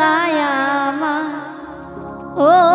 ডালায়ামা ও